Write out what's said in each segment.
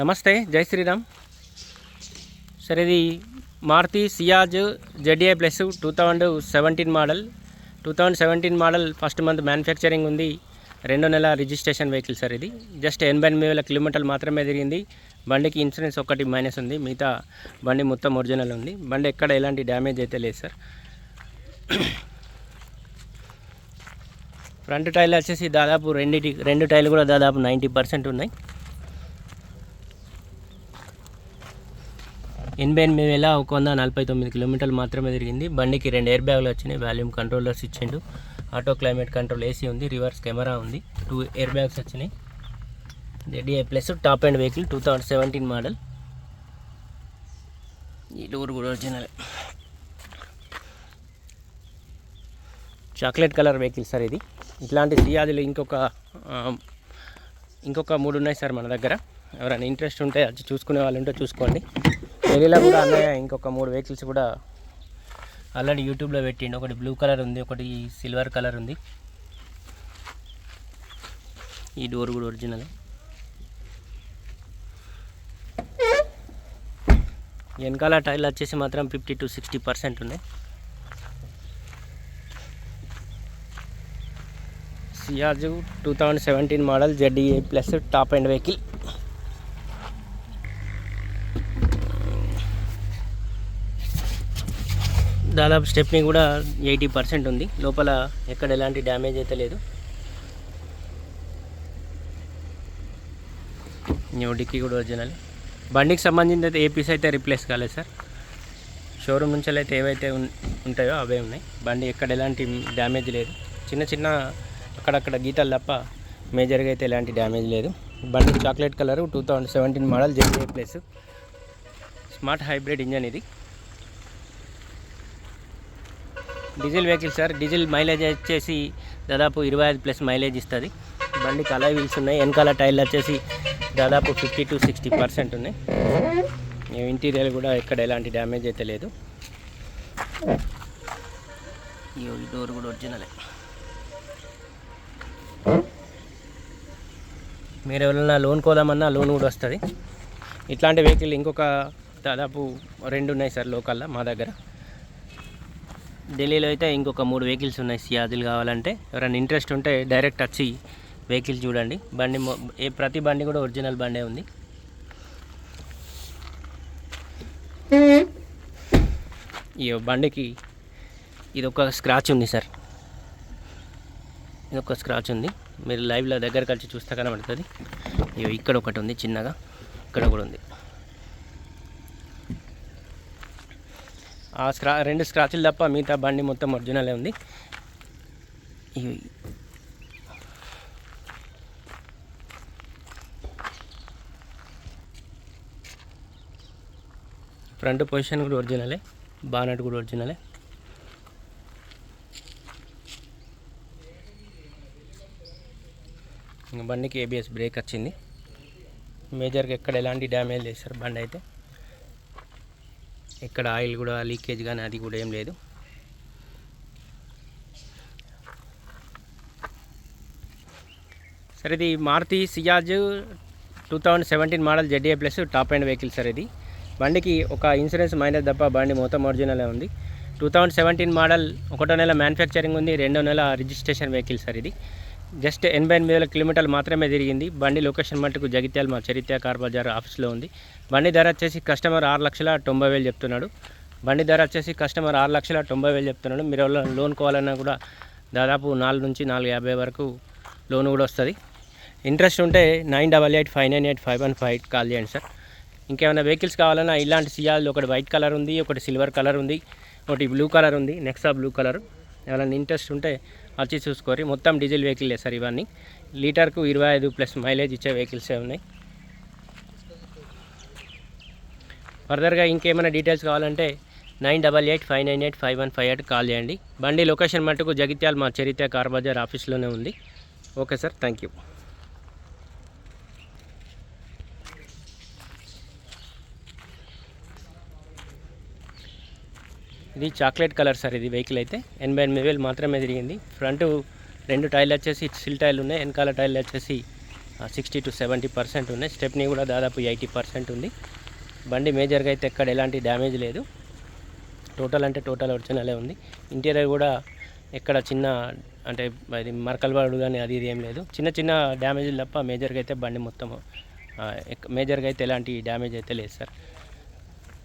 నమస్తే జై శ్రీరామ్. సరే ఇది Maruti Ciaz ZA plus two thousand seventeen model. Two thousand seventeen model first month manufacturing ఉంది. రెండో నెల రిజిస్ట్రేషన్ వెహికల్ సార్ ఇది. జస్ట్ ఎనభై ఎనిమిది వేల కిలోమీటర్లు మాత్రమే తిరిగింది. బండికి ఇన్సూరెన్స్ ఒకటి మైనస్ ఉంది. మిగతా బండి మొత్తం ఒరిజినల్ ఉంది. బండి ఎక్కడ ఎలాంటి డ్యామేజ్ అయితే లేదు సార్. ఫ్రంట్ టైర్లు వచ్చేసి దాదాపు రెండింటి రెండు టైర్లు కూడా దాదాపు నైంటీ పర్సెంట్ ఉన్నాయి. ఎనభై ఎనిమిది వేల ఒక వంద నలభై తొమ్మిది కిలోమీటర్లు మాత్రమే తిరిగింది. బండికి రెండు ఎయిర్ బ్యాగులు వచ్చినాయి. వాల్యూమ్ కంట్రోలర్స్ ఇచ్చిండు. ఆటో క్లైమేట్ కంట్రోల్ ఏసీ ఉంది. రివర్స్ కెమెరా ఉంది. టూ ఎయిర్ బ్యాగ్స్ వచ్చినాయి. ZDI plus top and vehicle two thousand seventeen model ఈ డోర్ కూడా original chocolate colour vehicle sir ఇది. ఇట్లాంటి సియాదులు ఇంకొక ఇంకొక మూడు ఉన్నాయి సార్ మన దగ్గర. ఎవరైనా ఇంట్రెస్ట్ ఉంటే అది చూసుకునే వాళ్ళు ఉంటే చూసుకోండి. ఢిల్లీలో కూడా అన్నయ్య ఇంకొక మూడు వెహికల్స్ కూడా ఆల్రెడీ యూట్యూబ్లో పెట్టిండు. ఒకటి బ్లూ కలర్ ఉంది ఒకటి సిల్వర్ కలర్ ఉంది. ఈ డోర్ కూడా ఒరిజినల్. వెనకాల టైర్లు వచ్చేసి మాత్రం ఫిఫ్టీ టు సిక్స్టీ పర్సెంట్ ఉన్నాయి. సిఆర్జు two thousand seventeen model Zeta plus top and vehicle. దాదాపు స్టెప్ని కూడా ఎయిటీ పర్సెంట్ ఉంది. లోపల ఎక్కడ ఎలాంటి డ్యామేజ్ అయితే లేదు. న్యూ డిక్కీ కూడా ఒరిజినల్. బండికి సంబంధించి అయితే ఏ పీస్ అయితే రిప్లేస్ కాలేదు సార్. షోరూమ్ నుంచి అయితే ఏవైతే ఉంటాయో అవే ఉన్నాయి. బండి ఎక్కడ ఎలాంటి డ్యామేజ్ లేదు. చిన్న చిన్న అక్కడక్కడ గీతలు తప్ప మేజర్గా అయితే ఎలాంటి డ్యామేజ్ లేదు. బండి chocolate colour two thousand seventeen model Zeta plus smart hybrid engine ఇది. Diesel vehicle sir. Diesel mileage వచ్చేసి దాదాపు ఇరవై ఐదు ప్లస్ మైలేజ్ ఇస్తుంది. బండికి అలా వీల్స్ ఉన్నాయి. వెనకాల టైర్లు వచ్చేసి దాదాపు ఫిఫ్టీ టు సిక్స్టీ పర్సెంట్ ఉన్నాయి. ఇంటీరియర్ కూడా ఎక్కడ ఎలాంటి డ్యామేజ్ అయితే లేదు. ఈ డోర్ కూడా ఒరిజినలే. మీరు ఎవరైనా లోన్ కోదామన్నా లోన్ కూడా వస్తుంది. ఇట్లాంటి వెహికల్ ఇంకొక దాదాపు రెండు ఉన్నాయి సార్ లోకల్లో మా దగ్గర. ఢిల్లీలో అయితే ఇంకొక మూడు వెహికల్స్ ఉన్నాయి. సియాజులు కావాలంటే ఎవరైనా ఇంట్రెస్ట్ ఉంటే డైరెక్ట్ వచ్చి వెహికల్ చూడండి. బండి ఏ ప్రతి బండి కూడా ఒరిజినల్ బండే ఉంది. ఈ బండికి ఇది ఒక స్క్రాచ్ ఉంది సార్. ఇది ఒక స్క్రాచ్ ఉంది. మీరు లైవ్లో దగ్గరకు వచ్చి చూస్తే కనబడుతుంది. ఇగో ఇక్కడ ఒకటి ఉంది చిన్నగా. ఇక్కడ కూడా ఉంది. ఆ స్క్రా రెండు స్క్రాచ్లు తప్ప మిగతా బండి మొత్తం ఒరిజినలే ఉంది. ఇవి. ఫ్రంట్ పొజిషన్ కూడా ఒరిజినలే బానట్ కూడా ఒరిజినలే. ఇంకా బండికి ఏబిఎస్ బ్రేక్ వచ్చింది. మేజర్గా ఎక్కడ ఎలాంటి డ్యామేజ్ చేస్తారు బండి అయితే? ఎక్కడ ఆయిల్ కూడా లీకేజ్ కానీ అది కూడా ఏం లేదు. సార్ ఇది Maruti Ciaz two thousand seventeen model Zeta plus top and vehicle sir ఇది. బండికి ఒక ఇన్సూరెన్స్ మైనస్ తప్ప బండి మొత్తం ఒరిజినలే ఉంది. టూ థౌజండ్ సెవెంటీన్ మోడల్ ఒకటో నెల మ్యానుఫ్యాక్చరింగ్ ఉంది రెండో నెల రిజిస్ట్రేషన్ వెహికల్ సార్ ఇది. జస్ట్ ఎనభై ఎనిమిది వేల కిలోమీటర్లు మాత్రమే తిరిగింది. బండి లొకేషన్ మట్టుకు జగిత్యాల మా చరిత్ర కార్ బజార్ ఆఫీస్లో ఉంది. బండి ధర వచ్చేసి కస్టమర్ ఆరు లక్షల తొంభై వేలు చెప్తున్నాడు. బండి ధర వచ్చేసి కస్టమర్ ఆరు లక్షల తొంభై వేలు చెప్తున్నాడు. మీరు లోన్ కావాలన్నా కూడా దాదాపు నాలుగు నుంచి నాలుగు యాభై వరకు లోన్ కూడా వస్తుంది. ఇంట్రెస్ట్ ఉంటే nine double eight five nine eight five one five call చేయండి సార్. ఇంకేమైనా వెహికల్స్ కావాలన్నా ఇలాంటి సియాలు ఒకటి వైట్ కలర్ ఉంది ఒకటి సిల్వర్ కలర్ ఉంది ఒకటి బ్లూ కలర్ ఉంది నెక్సా బ్లూ కలర్. ఎవరైనా ఇంట్రెస్ట్ ఉంటే వచ్చి చూసుకోరి మొత్తం డీజిల్ వెహికలే సార్ ఇవన్నీ. లీటర్కు ఇరవై ఐదు ప్లస్ మైలేజ్ ఇచ్చే వెహికల్సే ఉన్నాయి. ఫర్దర్గా ఇంకేమైనా డీటెయిల్స్ కావాలంటే nine double eight five nine eight five one five eight call చేయండి. బండి లొకేషన్ మటుకు జగిత్యాల మా చరిత్ర కార్ బజార్ ఆఫీస్లోనే ఉంది. ఓకే సార్ థ్యాంక్ యూ ఇది చాక్లెట్ కలర్ సార్ ఇది వెహికల్ అయితే. ఎనభై ఎనిమిది వేలు మాత్రమే తిరిగింది. ఫ్రంట్ రెండు టైర్లు వచ్చేసి సిల్ టైర్లు ఉన్నాయి. వెనకాల టైర్లు వచ్చేసి సిక్స్టీ టు సెవెంటీ పర్సెంట్ ఉన్నాయి. స్టెప్ని కూడా దాదాపు ఎయిటీ పర్సెంట్ ఉంది. బండి మేజర్గా అయితే ఎక్కడ ఎలాంటి డ్యామేజ్ లేదు. టోటల్ అంటే టోటల్ ఒరిజినలే ఉంది. ఇంటీరియర్ కూడా ఎక్కడ చిన్న అంటే అది మరకలు పడు కానీ అది ఇది ఏం లేదు. చిన్న చిన్న డ్యామేజ్ తప్ప మేజర్గా అయితే బండి మొత్తం మేజర్గా అయితే ఎలాంటి డ్యామేజ్ అయితే లేదు సార్.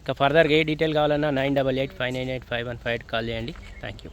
ఇంకా ఫర్దర్గా ఏ డీటెయిల్ కావాలన్నా nine double eight five nine eight five one five eight call చేయండి. Thank you